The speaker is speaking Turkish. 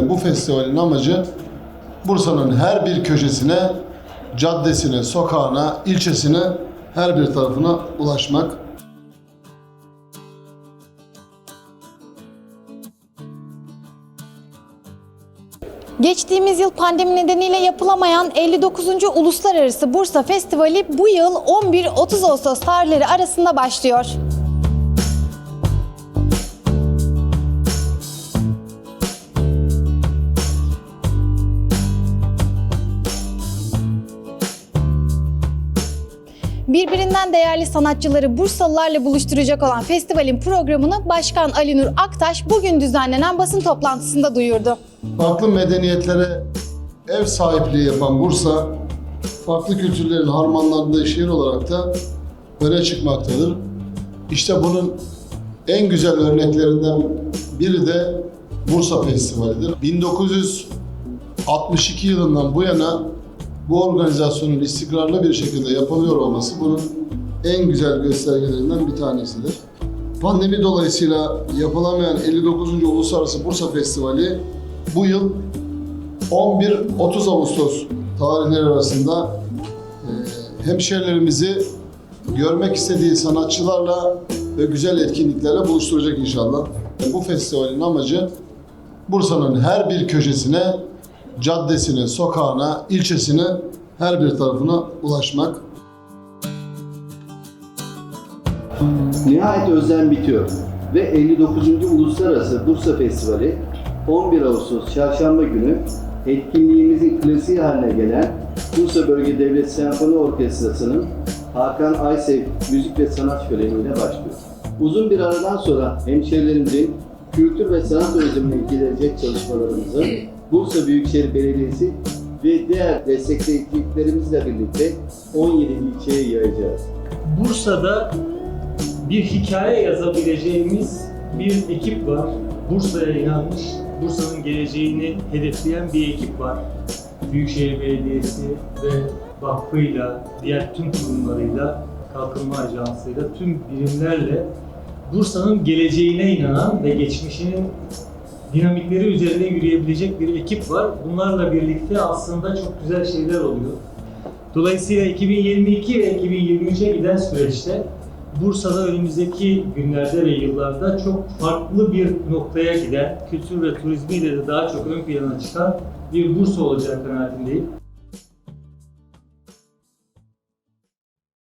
Bu festivalin amacı Bursa'nın her bir köşesine, caddesine, sokağına, ilçesine, her bir tarafına ulaşmak. Geçtiğimiz yıl pandemi nedeniyle yapılamayan 59. Uluslararası Bursa Festivali bu yıl 11-30 Ağustos tarihleri arasında başlıyor. Birbirinden değerli sanatçıları Bursalılarla buluşturacak olan festivalin programını Başkan Ali Nur Aktaş bugün düzenlenen basın toplantısında duyurdu. Farklı medeniyetlere ev sahipliği yapan Bursa, farklı kültürlerin harmanlandığı şehir olarak da öne çıkmaktadır. İşte bunun en güzel örneklerinden biri de Bursa Festivali'dir. 1962 yılından bu yana bu organizasyonun istikrarlı bir şekilde yapılıyor olması bunun en güzel göstergelerinden bir tanesidir. Pandemi dolayısıyla yapılamayan 59. Uluslararası Bursa Festivali bu yıl 11-30 Ağustos tarihleri arasında e, hemşehrilerimizi görmek istediği sanatçılarla ve güzel etkinliklerle buluşturacak inşallah. Bu festivalin amacı Bursa'nın her bir köşesine, caddesine, sokağına, ilçesine, her bir tarafına ulaşmak. Nihayet özlem bitiyor ve 59. Uluslararası Bursa Festivali 11 Ağustos Çarşamba günü etkinliğimizin klasiği haline gelen Bursa Bölge Devlet Senfoni Orkestrası'nın Hakan Aysev Müzik ve Sanat Şöleni'yle başlıyor. Uzun bir aradan sonra hemşehrilerimizin kültür ve sanat turizmine ilgilenecek çalışmalarımızı Bursa Büyükşehir Belediyesi ve diğer desteklediklerimizle birlikte 17 ilçeye yayacağız. Bursa'da bir hikaye yazabileceğimiz bir ekip var. Bursa'ya inanmış, Bursa'nın geleceğini hedefleyen bir ekip var. Büyükşehir Belediyesi ve vakfıyla, diğer tüm kurumlarıyla, kalkınma ajansıyla, tüm birimlerle Bursa'nın geleceğine inanan ve geçmişinin dinamikleri üzerinde yürüyebilecek bir ekip var. Bunlarla birlikte aslında çok güzel şeyler oluyor. Dolayısıyla 2022 ve 2023'e giden süreçte Bursa'da önümüzdeki günlerde ve yıllarda çok farklı bir noktaya giden, kültür ve turizmiyle de daha çok ön plana çıkan bir Bursa olacak kanaatindeyim.